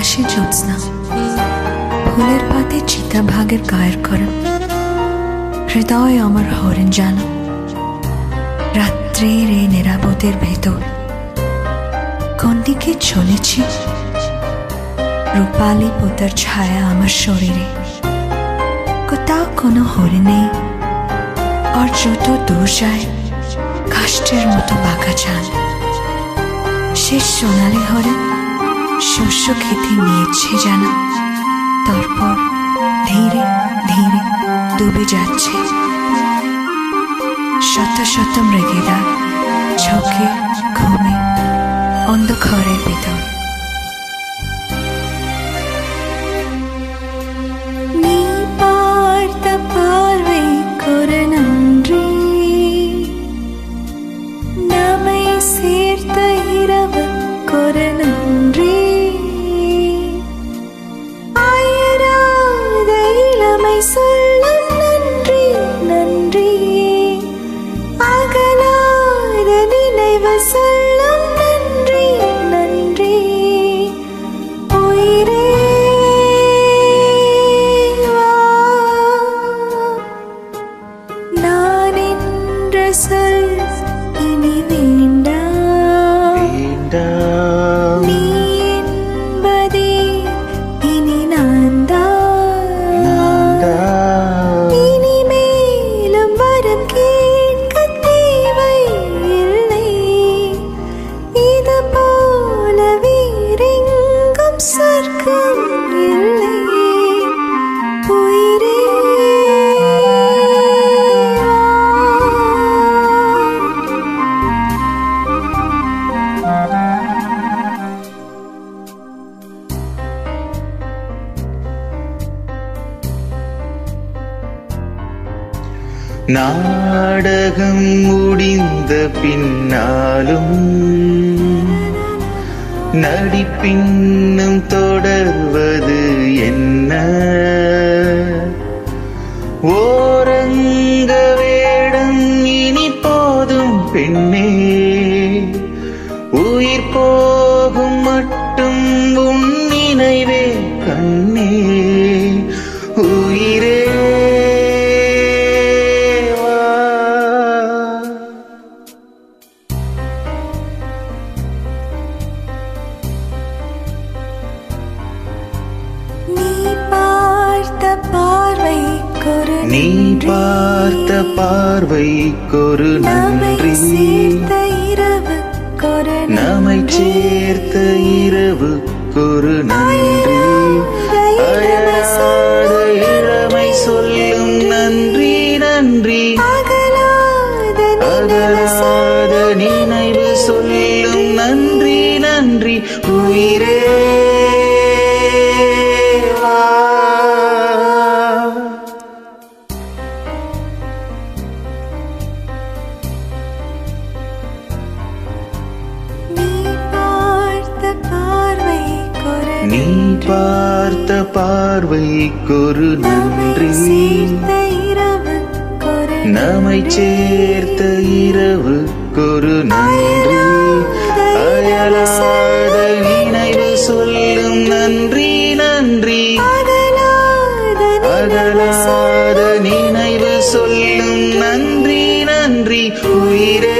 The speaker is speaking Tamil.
আসে জ্যোৎস্না। ফুলের পাতে চিতাভাগের গায়ের করম হৃদয় আমার হরেন জানো রাত্রের এই নিরাপদের ভেতর। কোন দিকে চলেছি? রূপালি পোতার ছায়া আমার শরীরে। কোথাও কোনো হরে নেই। আর যত দূর যায়। কাষ্টের মতো বাঁকা চান শেষ সোনালি হরে শস্য খেতে নিয়েছে যেন তারপর ধীরে ধীরে ডুবে যাচ্ছে। শত শত মৃগেরা ঝোঁকে ঘুমে অন্ধকারের ভিতর। இளமை நாடகம் முடிந்த பின்னாலும் நடிப்பின்னும் தொடர்வது என்ன? ஓரங்க வேடம் இனி போதும் பெண்ணே. உயிர் போகும் மட்டும் உன் நினைவே கண்ணே. நீ. பார்த்த பார்வைக்கொரு நம்மை நன்றி நம்மை. சேர்த்த இரவுக்கொரு நன்றி அயராத இளமை சொல்லும் நன்றி நன்றி அகலாத நினைவு சொல்லும் நன்றி நன்றி உயிரே பார்த்த பார்வைக்கொரு நன்றி. நம்மை சேர்த்த இரவுக்கொரு நன்றி. அயலாத நினைவு சொல்லும் நன்றி நன்றி. அகலாத நினைவு சொல்லும் நன்றி நன்றி. உயிரே